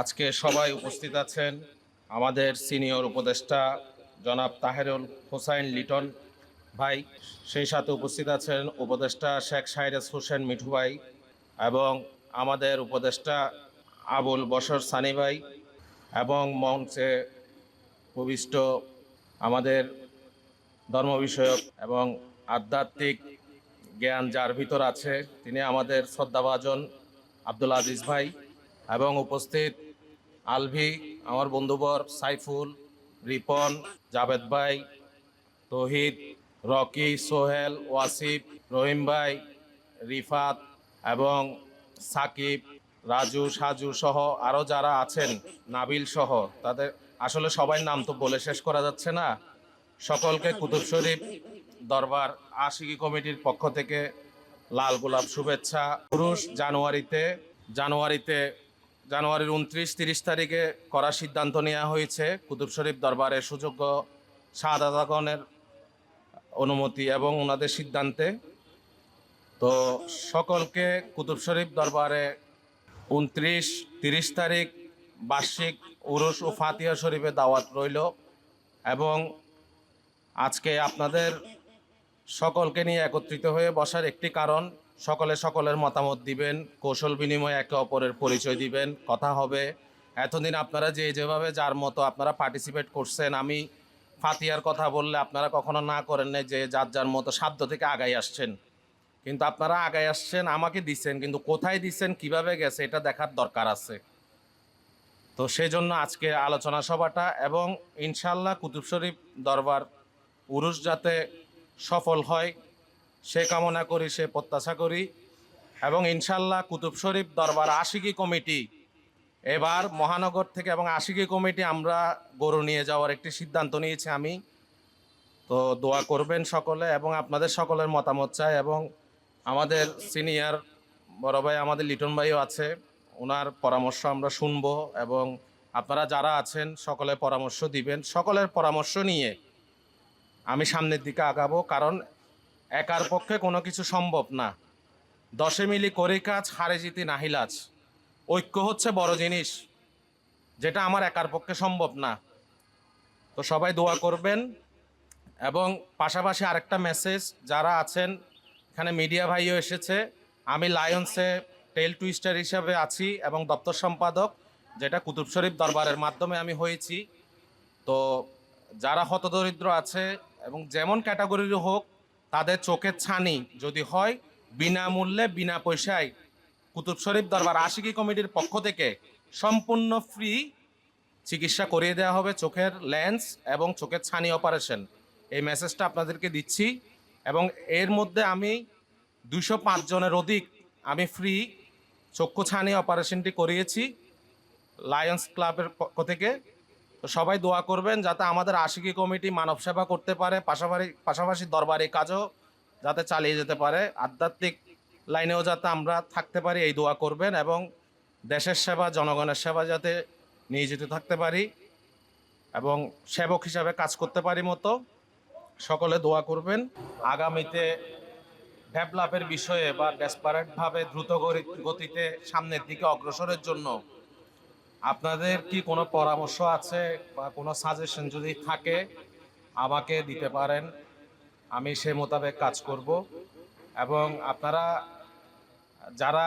আজকে সবাই উপস্থিত আছেন আমাদের সিনিয়র উপদেষ্টা জনাব তাহেরুল হোসাইন লিটন ভাই, সেই সাথে উপস্থিত আছেন উপদেষ্টা শেখ সাইরাস হোসেন মিঠু ভাই এবং আমাদের উপদেষ্টা আবুল বসর সানি ভাই এবং মঞ্চে উপবিষ্ট আমাদের ধর্ম বিষয়ক এবং আধ্যাত্মিক জ্ঞান যার ভিতর আছে, তিনি আমাদের শ্রদ্ধাভাজন আব্দুল আজিজ ভাই এবং উপস্থিত আলভি, আমার বন্ধুবর সাইফুল, রিপন, জাভেদ ভাই, তহিদ, রকি, সোহেল, ওয়াসিফ, রহিম ভাই, রিফাত এবং সাকিব, রাজু, সাজু সহ আরও যারা আছেন, নাবিল সহ, তাদের আসলে সবাই নাম তো বলে শেষ করা যাচ্ছে না। সকলকে কুতুব শরীফ দরবার আশিকি কমিটির পক্ষ থেকে লাল গোলাপ শুভেচ্ছা। পুরুষ জানুয়ারিতে জানুয়ারিতে জানুয়ারির উনত্রিশ, তিরিশ তারিখে করার সিদ্ধান্ত নেওয়া হয়েছে। কুতুব শরীফ দরবারের সুযোগ্য শাহাদাতগণের অনুমতি এবং ওনাদের সিদ্ধান্তে। তো সকলকে কুতুব শরীফ দরবারে উনত্রিশ, তিরিশ তারিখ বার্ষিক উরুস ও ফাতিয়া শরীফে দাওয়াত রইল এবং আজকে আপনাদের সকলকে নিয়ে একত্রিত হয়ে বসার একটি কারণ সকলে সকলের মতামত দিবেন, কৌশল বিনিময়ে একে অপরের পরিচয় দিবেন, কথা হবে। এতদিন আপনারা যে যেভাবে যার মতো আপনারা পার্টিসিপেট করছেন, আমি ফাতিয়ার কথা বললে আপনারা কখনো না করেন না যে যার যার মতো সাধ্য থেকে আগাই আসছেন। কিন্তু আপনারা আগাই আসছেন, আমাকে দিচ্ছেন কিন্তু কোথায় দিচ্ছেন কীভাবে গেছে, এটা দেখার দরকার আছে। তো সেই জন্য আজকে আলোচনা সভাটা এবং ইনশাল্লাহ কুতুব শরীফ দরবার উরুস যাতে সফল হয় সে কামনা করি, সে প্রত্যাশা করি এবং ইনশাল্লাহ কুতুব শরীফ দরবার আশিকি কমিটি এবার মহানগর থেকে এবং আশিকি কমিটি আমরা গরু নিয়ে যাওয়ার একটি সিদ্ধান্ত নিয়েছি আমি। তো দোয়া করবেন সকলে এবং আপনাদের সকলের মতামত চাই এবং আমাদের সিনিয়র বড় ভাই, আমাদের লিটন ভাইও আছে ওনার পরামর্শ আমরা শুনব এবং আপনারা যারা আছেন সকলে পরামর্শ দিবেন। সকলের পরামর্শ নিয়ে আমি সামনের দিকে আগাবো, কারণ একার পক্ষে কোনো কিছু সম্ভব না। দশে মিলি করে কাজ, হারে জিতি নাহিলাজ ঐক্য হচ্ছে বড় জিনিস, যেটা আমার একার পক্ষে সম্ভব না। তো সবাই দোয়া করবেন এবং পাশাপাশি আরেকটা মেসেজ যারা আছেন, এখানে মিডিয়া ভাইও এসেছে। আমি লায়ন্সে টেল টুইস্টার হিসাবে আছি এবং দপ্তর সম্পাদক, যেটা কুতুব শরীফ দরবারের মাধ্যমে আমি হয়েছি। তো যারা হতদরিদ্র আছে এবং যেমন ক্যাটাগরির হোক তাদের চোখের ছানি যদি হয়, বিনামূল্যে, বিনা পয়সায়। কুতুব শরীফ দরবার আশিকি কমিটির পক্ষ থেকে সম্পূর্ণ ফ্রি চিকিৎসা করিয়ে দেওয়া হবে চোখের লেন্স এবং চোখের ছানি অপারেশন। এই মেসেজটা আপনাদেরকে দিচ্ছি এবং এর মধ্যে আমি দুশো জনের অধিক আমি ফ্রি চক্ষু ছানি অপারেশনটি করিয়েছি। লায়ন্স ক্লাবের পক্ষ থেকে তো সবাই দোয়া করবেন যাতে আমাদের আশিকি কমিটি মানব সেবা করতে পারে, পাশাপাশি পাশাপাশি দরবারি কাজও যাতে চালিয়ে যেতে পারে। আধ্যাত্মিক লাইনেও যাতে আমরা থাকতে পারি, এই দোয়া করবেন এবং দেশের সেবা, জনগণের সেবা যাতে নিয়োজিত থাকতে পারি এবং সেবক হিসাবে কাজ করতে পারি মতো, সকলে দোয়া করবেন। আগামীতে ডেভেলপের বিষয়ে বা ডেসপারেটভাবে দ্রুত গতিতে সামনের দিকে অগ্রসরের জন্য আপনাদের কি কোনো পরামর্শ আছে বা কোনো সাজেশন যদি থাকে, আমাকে দিতে পারেন। আমি সে মোতাবেক কাজ করব। এবং আপনারা যারা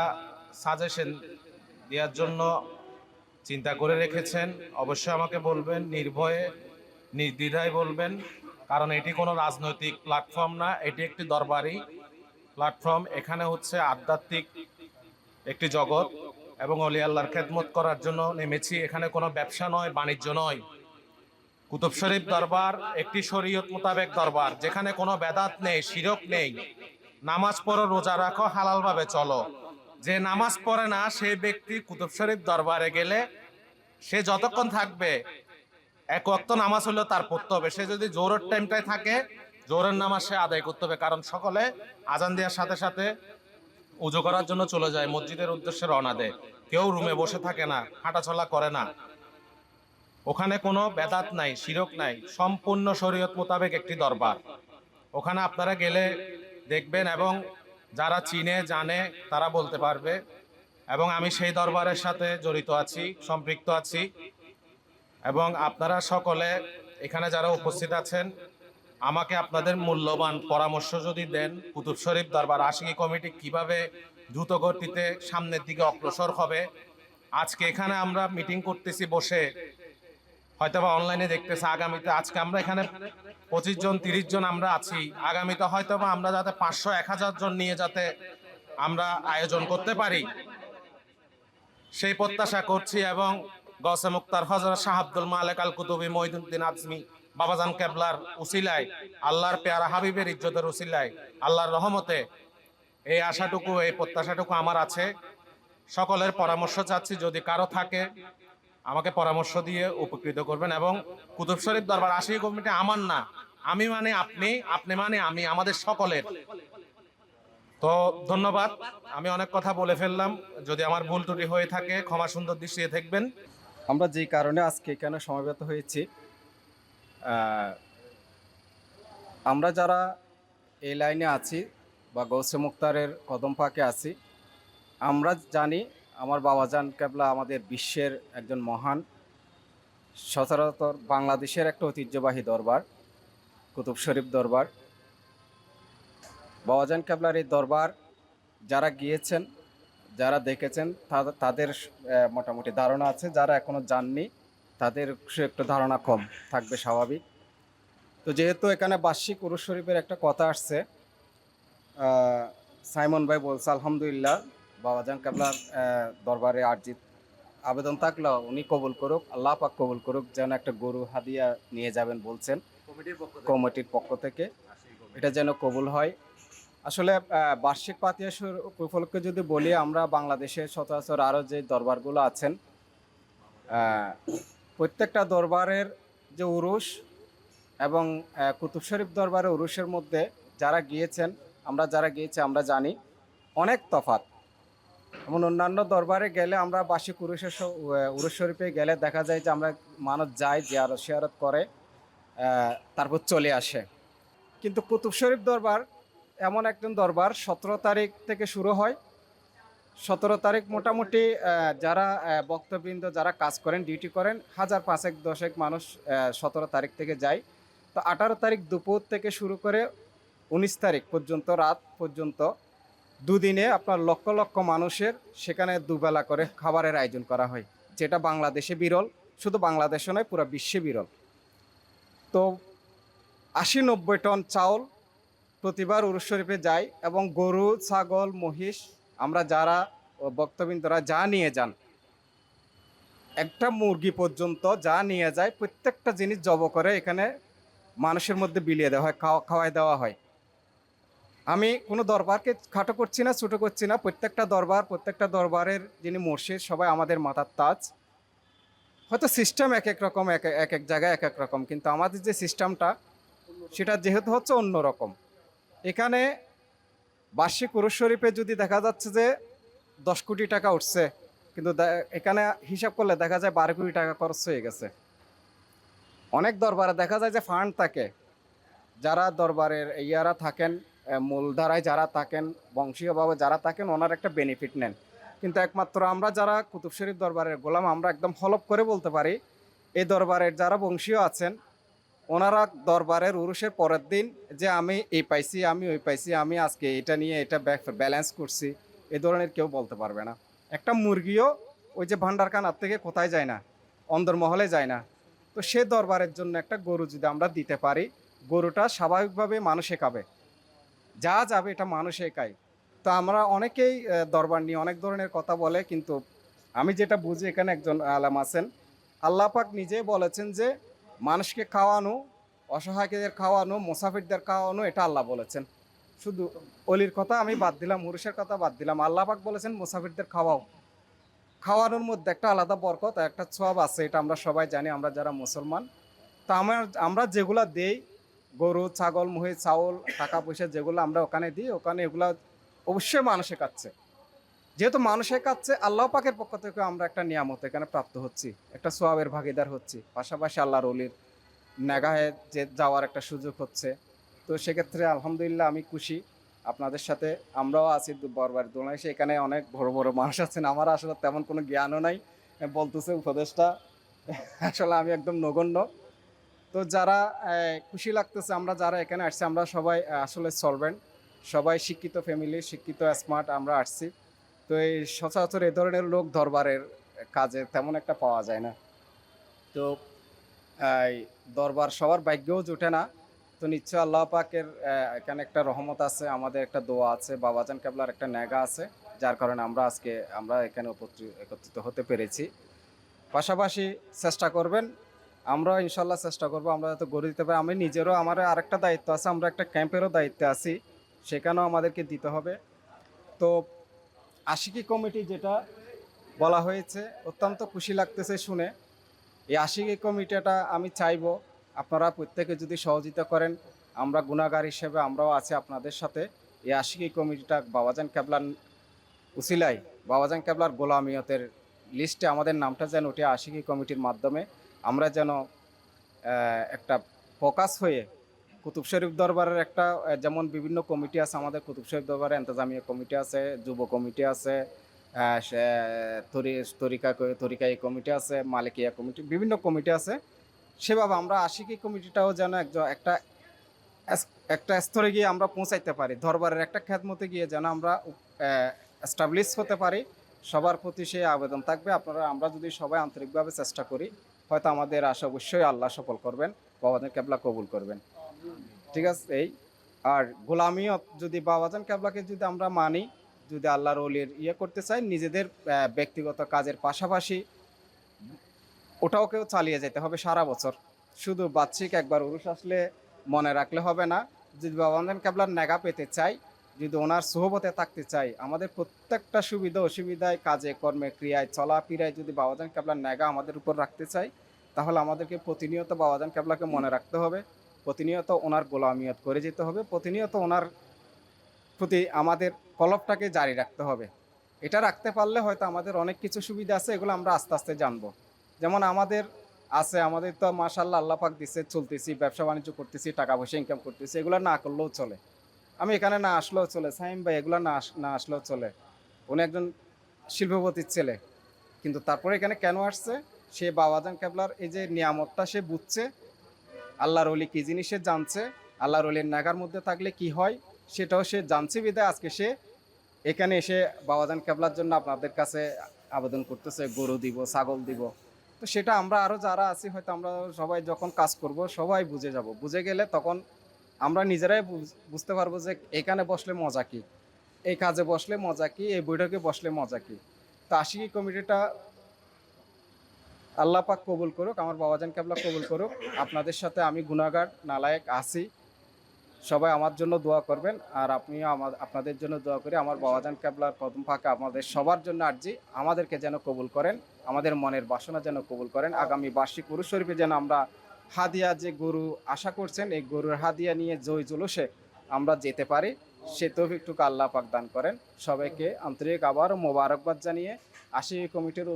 সাজেশন দেওয়ার জন্য চিন্তা করে রেখেছেন, অবশ্যই আমাকে বলবেন, নির্ভয়ে, নির্দ্বিধায় বলবেন। কারণ এটি কোনো রাজনৈতিক প্ল্যাটফর্ম না, এটি একটি দরবারি প্ল্যাটফর্ম এখানে হচ্ছে আধ্যাত্মিক একটি জগৎ। এবং অলি আল্লাহর খেদমত করার জন্য নেমেছি। এখানে কোনো ব্যবসা নয়, বাণিজ্য নয়। কুতুব শরীফ দরবার একটি শরীয়ত মোতাবেক দরবার, যেখানে কোনো বেদাত নেই, শিরক নেই। নামাজ পড়ো, রোজা রাখো, হালালভাবে চলো। যে নামাজ পড়ে না সেই ব্যক্তি কুতুব শরীফ দরবারে গেলে সে যতক্ষণ থাকবে, এক ওয়াক্ত নামাজ হলেও তার পড়তে হবে। সে যদি জোরের টাইমটায় থাকে, জোরের নামাজ সে আদায় করতে হবে। কারণ সকলে আজান দেওয়ার সাথে সাথে উজু করার জন্য চলে যায়, মসজিদের উদ্দেশ্যে রওনা দেয়। কেউ রুমে বসে থাকে না, হাঁটাচলা করে না। ওখানে কোনো বেদাত নাই, শিরক নাই, সম্পূর্ণ শরীয়ত মোতাবেক একটি দরবার। ওখানে আপনারা গেলে দেখবেন এবং যারা চিনে, জানে, তারা বলতে পারবে। এবং আমি সেই দরবারের সাথে জড়িত আছি, সম্পৃক্ত আছি। এবং আপনারা সকলে এখানে যারা উপস্থিত আছেন আমাকে আপনাদের মূল্যবান পরামর্শ যদি দেন, কুতুব শরীফ দরবার আশিকি কমিটি কীভাবে দ্রুত গতিতে সামনের দিকে অগ্রসর হবে? আজকে এখানে আমরা মিটিং করতেছি বসে। হয়তোবা অনলাইনে দেখতেছে আগামীতে, আজকে আমরা এখানে পঁচিশ জন, তিরিশ জন আমরা আছি। আগামীতে হয়তোবা আমরা যাতে পাঁচশো, এক হাজার জন নিয়ে যাতে আমরা আয়োজন করতে পারি। সেই প্রত্যাশা করছি এবং গসে মুক্তার হজরত শাহ আব্দুল মালেক আল কুতুবি মহিদুদ্দিন আজমি বাবাজান কেবলার উসিলায়, আল্লাহর পেয়ারা হাবিবের ইজ্জতের উসিলায়, আল্লাহর রহমতে এই আশাটুকু, এই প্রত্যাশাটুকু আমার আছে। সকলের পরামর্শ চাচ্ছি, যদি কারও থাকে, আমাকে পরামর্শ দিয়ে উপকৃত করবেন এবং কুতুব শরীফ দরবার আশি কমিটি আমার না, আমি মানে আপনি আপনি মানে আমি, আমাদের সকলের। তো ধন্যবাদ, আমি অনেক কথা বলে ফেললাম, যদি আমার ভুল ত্রুটি হয়ে থাকে, ক্ষমা সুন্দর দৃষ্টিতে থাকবেন আমরা যে কারণে আজকে এখানে সমবেত হয়েছি আমরা যারা এই লাইনে আছি বা গৌসে মুক্তারের কদম পাকে আছি, আমরা জানি আমার বাবাজান কেবলা আমাদের বিশ্বের একজন মহান, সচরাচর বাংলাদেশের একটা ঐতিহ্যবাহী দরবার, কুতুব শরীফ দরবার। বাবাজান কেবলার এই দরবার যারা গিয়েছেন, যারা দেখেছেন তাদের মোটামুটি ধারণা আছে, যারা এখনও যাননি তাদের সে একটু ধারণা কম থাকবে স্বাভাবিক। তো যেহেতু এখানে বার্ষিক উরুস শরীফের একটা কথা আসছে সাইমন ভাই বলছে আলহামদুলিল্লাহ বাবাজান কাবলার আহ, দরবারে আর্জিত আবেদন থাকলেও উনি কবুল করুক আল্লাহ পাক কবুল করুক যেন একটা গরু হাদিয়া নিয়ে যাবেন বলছেন কমিটির পক্ষ থেকে। এটা যেন কবুল হয়। আসলে বার্ষিক পাতিয়া শুর- উপলক্ষে যদি বলি আমরা বাংলাদেশে সচরাচর আরও যে দরবারগুলো আছেন প্রত্যেকটা দরবারের যে উরুস এবং কুতুব শরীফ দরবারের উরুসের মধ্যে যারা গিয়েছেন আমরা যারা গিয়েছি আমরা জানি অনেক তফাৎ। এমন অন্যান্য দরবারে গেলে আমরা বার্ষিক উরুসের স- আহ, উরুস শরীফে গেলে দেখা যায় যে আমরা মানুষ যায় জিয়ারত শিয়ারত করে তারপর চলে আসে। কিন্তু কুতুব শরীফ দরবার এমন একজন দরবার সতেরো তারিখ থেকে শুরু হয়। সতেরো তারিখ মোটামুটি যারা বক্তবৃন্দ যারা কাজ করেন ডিউটি করেন, হাজার পাঁচেক, দশেক মানুষ সতেরো তারিখ থেকে যায়। তো আঠারো তারিখ দুপুর থেকে শুরু করে উনিশ তারিখ পর্যন্ত, রাত পর্যন্ত, দুদিনে আপনার লক্ষ লক্ষ মানুষের সেখানে দুবেলা করে খাবারের আয়োজন করা হয়, যেটা বাংলাদেশে বিরল। শুধু বাংলাদেশে নয়, পুরো বিশ্বে বিরল। তো আশি নব্বই টন চাউল প্রতিবার উরুস শরীফে যাই এবং গরু, ছাগল, মহিষ আমরা যারা বক্তবৃন্দরা যা নিয়ে যান, একটা মুরগি পর্যন্ত যা নিয়ে যায়, প্রত্যেকটা জিনিস জব করে এখানে মানুষের মধ্যে বিলিয়ে দেওয়া হয়, খাওয়া, খাওয়াই দেওয়া হয়। আমি কোনো দরবারকে খাটো করছি না, ছোটো করছি না, প্রত্যেকটা দরবার, প্রত্যেকটা দরবারের যিনি মুর্শিদ, সবাই আমাদের মাথার তাজ। হয়তো সিস্টেম এক এক রকম, এক এক এক জায়গায় এক এক রকম, কিন্তু আমাদের যে সিস্টেমটা, সেটা যেহেতু হচ্ছে অন্য রকম এখানে বার্ষিক উরুস শরীফে যদি দেখা যাচ্ছে যে দশ কোটি টাকা উঠছে, কিন্তু এখানে হিসাব করলে দেখা যায় বারো কোটি টাকা খরচ হয়ে গেছে। অনেক দরবারে দেখা যায় যে ফান্ড থাকে। যারা দরবারের ইয়ারা থাকেন মূলধারায় যারা থাকেন, বংশীয়ভাবে যারা থাকেন, ওনার একটা বেনিফিট নেন। কিন্তু একমাত্র আমরা যারা কুতুব শরীফ দরবারের গোলাম, আমরা একদম হলপ করে বলতে পারি, এই দরবারের যারা বংশীয় আছেন ওনারা দরবারের উরুষের পরের দিন যে আমি এই পাইছি, আমি ওই পাইছি, আমি আজকে এটা নিয়ে এটা ব্যালেন্স করছি, এ ধরনের কেউ বলতে পারবে না। একটা মুরগিও ওই যে ভান্ডারখানার থেকে কোথায় যায় না, অন্দরমহলে যায় না। তো সে দরবারের জন্য একটা গরু যদি আমরা দিতে পারি, গরুটা স্বাভাবিকভাবে মানুষে খাবে যা যাবে এটা মানুষে খায় তো আমরা অনেকেই দরবার নিয়ে অনেক ধরনের কথা বলে, কিন্তু আমি যেটা বুঝি এখানে একজন আলাম আছেন, আল্লাহ পাক বলেছেন যে মানুষকে খাওয়ানো অসহায়দের খাওয়ানো, মুসাফিরদের খাওয়ানো, এটা আল্লাহ বলেছেন। শুধু অলির কথা আমি বাদ দিলাম মুরুষের কথা বাদ দিলাম। আল্লাহ পাক বলেছেন, মুসাফিরদের খাওয়াও। খাওয়ানোর মধ্যে একটা আলাদা বরকত, একটা সব আছে, এটা আমরা সবাই জানি, আমরা যারা মুসলমান। তা আমার, আমরা যেগুলো দেই, গরু, ছাগল, মহিষ, চাউল, টাকা পয়সা যেগুলো আমরা ওখানে দিই, ওখানে এগুলো অবশ্যই মানুষে কাটছে যেহেতু মানুষের কাছে আল্লাহ পাকের পক্ষ থেকে আমরা একটা নিয়ামত এখানে প্রাপ্ত হচ্ছি, একটা সোয়াবের ভাগিদার হচ্ছি। পাশাপাশি আল্লাহর অলির নেগাহে যে যাওয়ার একটা সুযোগ হচ্ছে। তো সেক্ষেত্রে আলহামদুলিল্লাহ আমি খুশি। আপনাদের সাথে আমরাও আছি বরবার দোলনায় এখানে অনেক বড় বড় মানুষ আছেন। আমার আসলে তেমন কোনো জ্ঞানও নাই, বলতেছে উপদেশটা। আসলে আমি একদম নগণ্য। তো যারা খুশি লাগতেছে, আমরা যারা এখানে আসছি, আমরা সবাই আসলে সলভেন্ট। সবাই শিক্ষিত ফ্যামিলি, শিক্ষিত, স্মার্ট, আমরা আসছি। তো এই সচরাচর এ ধরনের লোক দরবারের কাজে তেমন একটা পাওয়া যায় না। তো, এই দরবার সবার ভাগ্যও জুটে না। তো নিশ্চয় আল্লাহ পাকের এখানে একটা রহমত আছে, আমাদের একটা দোয়া আছে, বাবাজান কেবলার একটা নেগা আছে, যার কারণে আমরা আজকে, আমরা এখানে একত্রিত হতে পেরেছি। পাশাপাশি চেষ্টা করবেন আমরা ইনশাল্লাহ চেষ্টা করব, আমরা যাতে গড়ে দিতে পারি। আমি নিজেরও আমার আরেকটা দায়িত্ব আছে, আমরা একটা ক্যাম্পেরও দায়িত্বে আছি, সেখানেও আমাদেরকে দিতে হবে। তো আশিকি কমিটি যেটা বলা হয়েছে, অত্যন্ত খুশি লাগতেছে শুনে। এই আশিকি কমিটিটা আমি চাইব আপনারা প্রত্যেকে যদি সহযোগিতা করেন, আমরা গুণাগার হিসেবে আমরাও আছি আপনাদের সাথে। এই আশিকি কমিটিটা বাবাজান ক্যাবলার উসিলাই বাবাজান ক্যাবলার গোলামিয়তের লিস্টে আমাদের নামটা যেন ওঠে আশিকি কমিটির মাধ্যমে। আমরা যেন একটা ফোকাস হয়ে কুতুব শরীফ দরবারের একটা যেমন বিভিন্ন কমিটি আছে আমাদের কুতুব শরীফ দরবারে, এন্তজামিয়া কমিটি আছে, যুব কমিটি আছে তরিকা তরিকাই কমিটি আছে, মালিকিয়া কমিটি, বিভিন্ন কমিটি আছে। সেভাবে আমরা আশিকি কমিটিটাও যেন একজন একটা একটা স্তরে গিয়ে আমরা পৌঁছাইতে পারি, দরবারের একটা খ্যাতমতে গিয়ে যেন আমরা এস্টাবলিশ হতে পারি। সবার প্রতি সেই আবেদন থাকবে। আপনারা, আমরা যদি সবাই আন্তরিকভাবে চেষ্টা করি, হয়তো আমাদের আশা অবশ্যই আল্লাহ সফল করবেন বাবাদের ক্যাবলা কবুল করবেন। ঠিক আছে, এই, আর গোলামিয়ত যদি বাবাজান ক্যাবলাকে যদি আমরা মানি, যদি আল্লাহর অলির ইয়ে করতে চাই, নিজেদের ব্যক্তিগত কাজের পাশাপাশি, ওটাও কেউ চালিয়ে যেতে হবে সারা বছর। শুধু বাচ্চিক একবার উরুষ আসলে মনে রাখলে হবে না। যদি বাবাজান ক্যাবলার নেগা পেতে চাই, যদি ওনার সোহবতে থাকতে চাই, আমাদের প্রত্যেকটা সুবিধা অসুবিধায়, কাজে, কর্মে, ক্রিয়ায়, চলাফেরায় যদি বাবাজান ক্যাবলার নেগা আমাদের উপর রাখতে চাই, তাহলে আমাদেরকে প্রতিনিয়ত বাবাজান ক্যাবলাকে মনে রাখতে হবে। প্রতিনিয়ত ওনার গোলামিয়ত করে যেতে হবে, প্রতিনিয়ত ওনার প্রতি আমাদের কলপটাকে জারি রাখতে হবে। এটা রাখতে পারলে হয়তো আমাদের অনেক কিছু সুবিধা আছে, এগুলো আমরা আস্তে আস্তে জানব। যেমন আমাদের আছে, আমাদের তো মাশাল্লাহ আল্লাহ পাক দিচ্ছে চলতেছি, ব্যবসা বাণিজ্য করতেছি, টাকা পয়সা ইনকাম করতেছি, এগুলো না করলেও চলে। আমি এখানে না আসলেও চলে, সাইম ভাই, এগুলো না না আসলেও চলে। উনি একজন শিল্পপতির ছেলে, কিন্তু তারপরে এখানে কেন আসছে? সে বাবাজান কেবলার এই যে নিয়ামতটা সে বুঝছে আল্লাহর অলি কী জিনিস সে জানছে? আল্লাহর অলির নাগার মধ্যে থাকলে কি হয়? সেটাও সে জানছে বিদায় আজকে সে এখানে এসে বাবাজান কেবলার জন্য আপনাদের কাছে আবেদন করতেছে, গরু দিব, ছাগল দিব। তো সেটা আমরা আরও যারা আছি, হয়তো আমরা সবাই যখন কাজ করব, সবাই বুঝে যাব। বুঝে গেলে তখন আমরা নিজেরাই বুঝ- বুঝতে পারব যে এখানে বসলে মজা কি? এই কাজে বসলে মজা কি? এই বৈঠকে বসলে মজা কি? তো আশিকি কমিটিটা আল্লাহ পাক কবুল করুক, আমার বাবাজান কেবলা কবুল করুক। আপনাদের সাথে আমি গুণাগার নালায়েক আছি। সবাই আমার জন্য দোয়া করবেন, আর আপনিও আমার আপনাদের জন্য দোয়া করি। আমার বাবাজান কেবলার কদম ফাঁকা আমাদের সবার জন্য আর্জি, আমাদেরকে যেন কবুল করেন, আমাদের মনের বাসনা যেন কবুল করেন। আগামী বার্ষিক পুরুষ শরীফে যেন আমরা হাদিয়া যে গরু আশা করছেন, এই গরুর হাদিয়া নিয়ে জয় জুলুসে আমরা যেতে পারি, সে তৌফিকটুকু আল্লাহ পাক দান করেন। সবাইকে আন্তরিক আবারও মোবারকবাদ জানিয়ে আশি কমিটির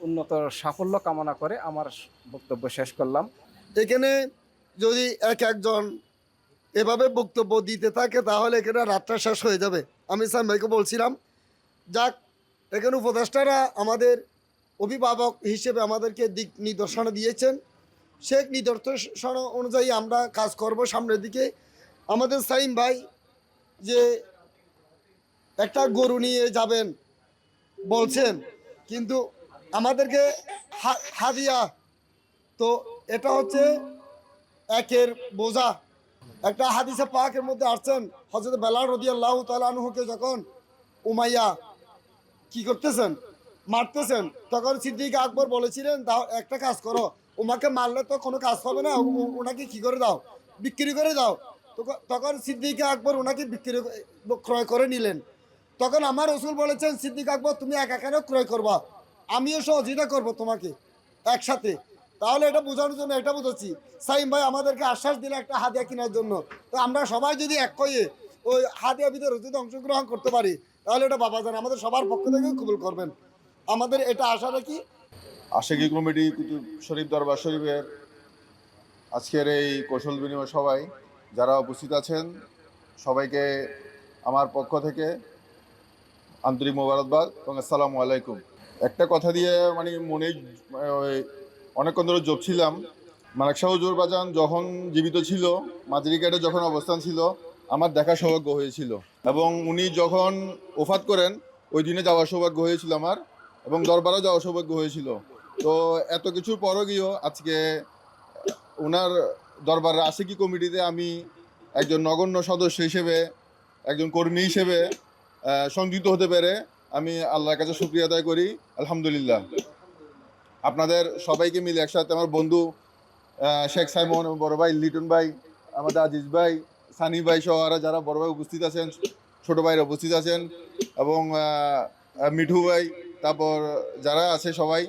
উন্নত সাফল্য কামনা করে আমার বক্তব্য শেষ করলাম। এখানে যদি এক একজন এভাবে বক্তব্য দিতে থাকে, তাহলে এখানে রাতটা শেষ হয়ে যাবে। আমি সাম ভাইকে বলছিলাম, যাক, এখানে উপদেষ্টারা আমাদের অভিভাবক হিসেবে আমাদেরকে দিক নির্দেশনা দিয়েছেন। সে নিদর্শন অনুযায়ী আমরা কাজ করব সামনের দিকে। আমাদের সাইম ভাই যে একটা গরু নিয়ে যাবেন বলছেন, কিন্তু আমাদেরকে হাদিয়া। তো এটা হচ্ছে একের বোঝা। একটা হাদিসে পাকের মধ্যে আসছেন হজরত বেলাল রদি আল্লাহ তালুকে যখন উমাইয়া কি করতেছেন? মারতেছেন, তখন সিদ্দিক আকবর বলেছিলেন, দাও, একটা কাজ করো। উমাকে মারলে তো কোনো কাজ হবে না। ওনাকে কি করে দাও? বিক্রি করে দাও। তখন- সিদ্দিক আকবর ওনাকে বিক্রি ক্রয় করে নিলেন। তখন আমার রসুল বলেছেন, সিদ্দিক আকবর, তুমি একা কেন ক্রয় করবা? আমিও সহযোগিতা করব তোমাকে একসাথে। তাহলে এটা বোঝানোর জন্য এটা বুঝাচ্ছি। সাইম ভাই, আমাদেরকে আশ্বাস দিলে একটা হাদিয়া কেনার জন্য। তো আমরা সবাই যদি এক হয়ে ওই হাদিয়া ভিতরে যদি অংশগ্রহণ করতে পারি, তাহলে এটা বাবা জান, আমাদের সবার পক্ষ থেকে কবুল করবেন। আমাদের এটা আশা রাখি। আশেকি কমিটি কুতুব শরীফ দরবার শরীফের আজকের এই কৌশল বিনিময় সবাই যারা উপস্থিত আছেন, সবাইকে আমার পক্ষ থেকে আন্তরিক মোবারকবাদ এবং আসসালামু আলাইকুম। একটা কথা দিয়ে মানে মনে অনেকক্ষণ ধরে জপছিলাম, মানেক শাহ হুজুর বাজান যখন জীবিত ছিল, মাদ্রিকাটে যখন অবস্থান ছিল, আমার দেখা সৌভাগ্য হয়েছিল। এবং উনি যখন ওফাত করেন, ওই দিনে যাওয়ার সৌভাগ্য হয়েছিল আমার এবং দরবারও যাওয়ার সৌভাগ্য হয়েছিল। তো এত কিছুর পরও গিয়েও আজকে ওনার দরবার আশিকি কমিটিতে আমি একজন নগণ্য সদস্য হিসেবে, একজন কর্মী হিসেবে সংযুক্ত হতে পেরে আমি আল্লাহর কাছে শুক্রিয়া আদায় করি, আলহামদুলিল্লাহ। আপনাদের সবাইকে মিলে একসাথে আমার বন্ধু শেখ সাইমন বড় ভাই লিটন ভাই, আমাদের আজিজ ভাই, সানি ভাই সহ আরও যারা বড় ভাই উপস্থিত আছেন, ছোট ভাইরা উপস্থিত আছেন, এবং মিঠু ভাই, তারপর যারা আছে সবাই,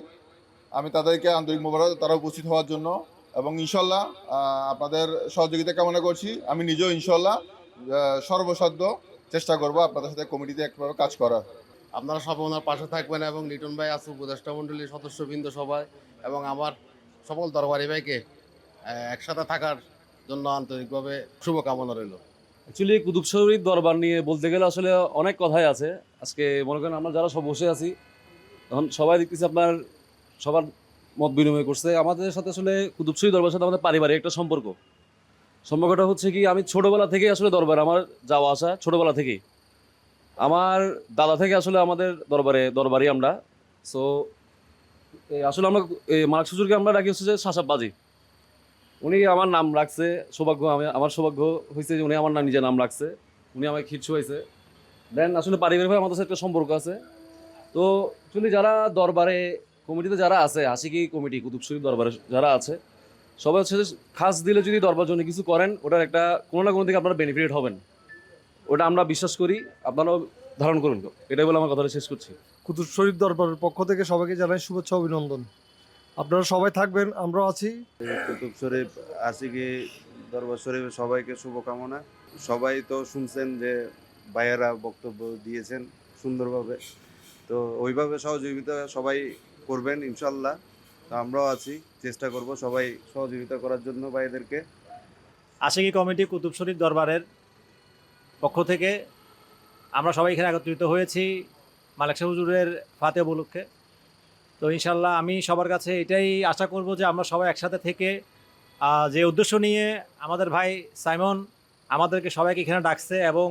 আমি তাদেরকে আন্তরিক মোবারক, তারা উপস্থিত হওয়ার জন্য, এবং ইনশাল্লাহ আপনাদের সহযোগিতা কামনা করছি। আমি নিজেও ইনশাল্লাহ সর্বসাধ্য চেষ্টা করব আপনাদের সাথে কমিটিতে একভাবে কাজ করার। আপনারা সবাই ওনার পাশে থাকবেন এবং লিটন ভাই আছে, উপদেষ্টা মণ্ডলীর সদস্যবৃন্দ সবাই এবং আমার সকল দরবারি ভাইকে একসাথে থাকার জন্য আন্তরিকভাবে শুভকামনা রইল। অ্যাকচুয়ালি কুতুব শরীর দরবার নিয়ে বলতে গেলে আসলে অনেক কথাই আছে। আজকে মনে করেন আমরা যারা সব বসে আছি, তখন সবাই দেখতেছি আপনার সবার মত বিনিময় করছে। আমাদের সাথে আসলে কুতুব শরীর দরবারের সাথে আমাদের পারিবারিক একটা সম্পর্ক। সম্পর্কটা হচ্ছে কি, আমি ছোটবেলা থেকেই আসলে দরবার আমার যাওয়া আসা ছোটবেলা থেকেই। আমার দাদা থেকে আসলে আমাদের দরবারে, দরবারি আমরা। সো আসলে আমরা মার্ক সুজুরকে আমরা রাখি হচ্ছে যে শাসাবাজি উনি আমার নাম রাখছে, সৌভাগ্য আমি, আমার সৌভাগ্য হয়েছে যে উনি আমার নাম নিজের নাম রাখছে। উনি আমাকে খিরছু হয়েছে দেন আসলে পারিবারিকভাবে আমাদের সাথে একটা সম্পর্ক আছে। তো অ্যাকচুয়ালি যারা দরবারে, কমিটিতে যারা আছে আশিকি কমিটি, কুতুব শরীফ দরবারে যারা আছে, সবাই হচ্ছে খাস দিলে যদি দরবার জন্য কিছু করেন, ওটার একটা কোনো না কোনো দিকে আপনারা বেনিফিট হবেন। ওটা আমরা বিশ্বাস করি আপনারাও ধারণ করুন। এটাই বলে আমার কথাটা শেষ করছি। কুতুব শরীফ দরবারের পক্ষ থেকে সবাইকে জানাই শুভেচ্ছা অভিনন্দন। আপনারা সবাই থাকবেন আমরাও আছি। কুতুব শরীফ আশিকি দরবার শরীফের সবাইকে শুভকামনা। সবাই তো শুনছেন যে ভাইয়েরা বক্তব্য দিয়েছেন সুন্দরভাবে। তো ওইভাবে সহযোগিতা সবাই করবেন ইনশাল্লাহ। তো আমরাও আছি চেষ্টা করব সবাই সহযোগিতা করার জন্য ভাইদেরকে। আশিকি কমিটি কুতুব শরীফ দরবারের পক্ষ থেকে আমরা সবাই এখানে একত্রিত হয়েছি মালিক শাহ হুজুরের ফাতে উপলক্ষে। তো ইনশাল্লাহ আমি সবার কাছে এটাই আশা করব যে আমরা সবাই একসাথে থেকে যে উদ্দেশ্য নিয়ে আমাদের ভাই সাইমন আমাদেরকে সবাইকে এখানে ডাকছে এবং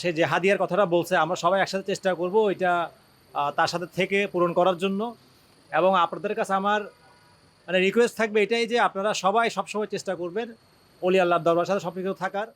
সে যে হাদিয়ার কথাটা বলছে, আমরা সবাই একসাথে চেষ্টা করব এটা তার সাথে থেকে পূরণ করার জন্য। এবং আপনাদের কাছে আমার মানে রিকোয়েস্ট থাকবে এটাই যে আপনারা সবাই সবসময় চেষ্টা করবেন অলি আল্লাহ দরবার সাথে সম্পৃক্ত থাকার।